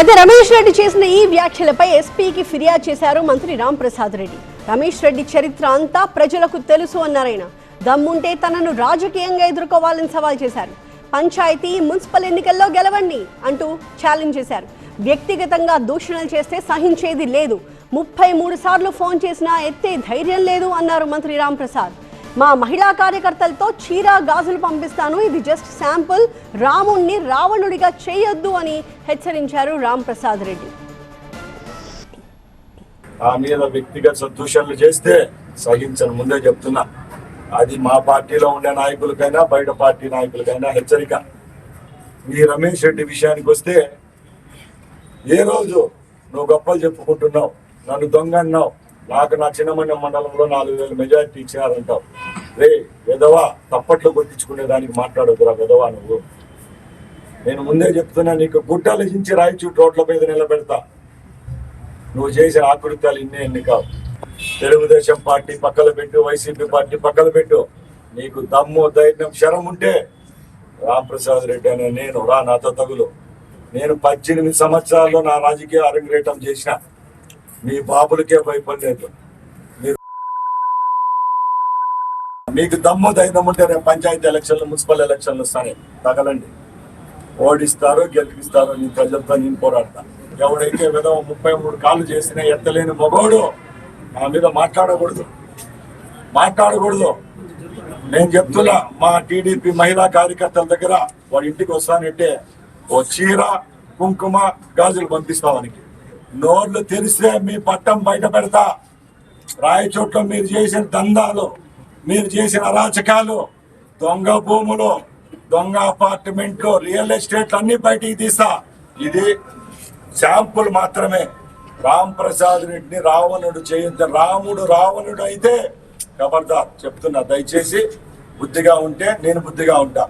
అయితే రమేష్ రెడ్డి చేసిన ఈ వ్యాఖ్యలపై ఎస్పీకి ఫిర్యాదు చేశారు మంత్రి రామ్ ప్రసాద్ రెడ్డి. రమేష్ రెడ్డి చరిత్ర అంతా ప్రజలకు తెలుసు అన్నారాయన దమ్ముంటే తనను రాజకీయంగా ఎదుర్కోవాలని సవాల్ చేశారు. పంచాయతీ మున్సిపల్ ఎన్నికల్లో గెలవండి అంటూ ఛాలెంజ్ చేశారు. వ్యక్తిగతంగా దూషణలు చేస్తే సహించేది లేదు. ముప్పై మూడు సార్లు ఫోన్ చేసినా ఎత్తే ధైర్యం లేదు అన్నారు మంత్రి రామ్ ప్రసాద్ మా మహిళా కార్యకర్తలతో చీర గాజులు పంపిస్తాను. ఇది జస్ట్ శాంపుల్ రాముణ్ణి రావణుడిగా చేయొద్దు అని హెచ్చరించారు రామ్ ప్రసాద్ రెడ్డి. ఆ మీద వ్యక్తిగత సంతోషాలు చేస్తే సహించను. ముందే చెప్తున్నా అది మా పార్టీలో ఉండే నాయకులకైనా బయట పార్టీ నాయకులకైనా హెచ్చరిక. ఈ రమేష్ రెడ్డి విషయానికి వస్తే ఏ రోజు నువ్వు గొప్పలు చెప్పుకుంటున్నావు నన్ను దొంగ అన్నావు నాకు నా చిన్నమన్న మండలంలో నాలుగు వేల మెజారిటీ ఇచ్చినారంటావు. రే విధవా తప్పట్లు కొట్టించుకునే దానికి మాట్లాడొద్దురా విధవా నువ్వు. నేను ముందే చెప్తున్నా నీకు గుడ్డలు చించి రాయిచూటి రోడ్ల మీద నిలబెడతా. నువ్వు చేసిన ఆకృత్యాలు ఇన్నే ఎన్ని కావు. తెలుగుదేశం పార్టీ పక్కన పెట్టు వైసీపీ పార్టీ పక్కన పెట్టు. నీకు దమ్ము ధైర్యం శరం ఉంటే రాంప్రసాద్ రెడ్డి అనే నేను రా నాతో తగులు. నేను పద్దెనిమిది సంవత్సరాల్లో నా రాజకీయ అరంగేటం చేసిన మీ బాబులకే భయపడలేదు. మీరు మీకు దమ్ము ధైర్యం ఉంటే రేపు పంచాయతీ ఎలక్షన్లు మున్సిపల్ ఎలక్షన్లు వస్తాయి. తగలండి. ఓడిస్తారు గెలిపిస్తారు నీ ప్రజలతో నేను పోరాడతా. ఎవడైతే విధవ ముప్పై మూడు కాళ్ళు చేసినా ఎత్తలేని మగోడు నా మీద మాట్లాడకూడదు. మాట్లాడకూడదు. నేను చెప్తున్నా మా టీడీపీ మహిళా కార్యకర్తల దగ్గర వాడి ఇంటికి వస్తానంటే ఓ చీర కుంకుమ గాజులు పంపిస్తామనికి నోర్లు తెరిస్తే మీ పట్టం బయట పెడతా. రాయచోట్ల మీరు చేసిన దందాలు మీరు చేసిన అరాచకాలు దొంగ భూములు దొంగ అపార్ట్మెంట్లు రియల్ ఎస్టేట్లు అన్ని బయటికి తీస్తా. ఇది శాంపుల్ మాత్రమే. రామ్ ప్రసాద్ రెడ్డిని రావణుడు చేయొద్దు రాముడు రావణుడు అయితే ఖబర్దార్ చెప్తున్నా దయచేసి బుద్ధిగా ఉంటే నేను బుద్ధిగా ఉంటా.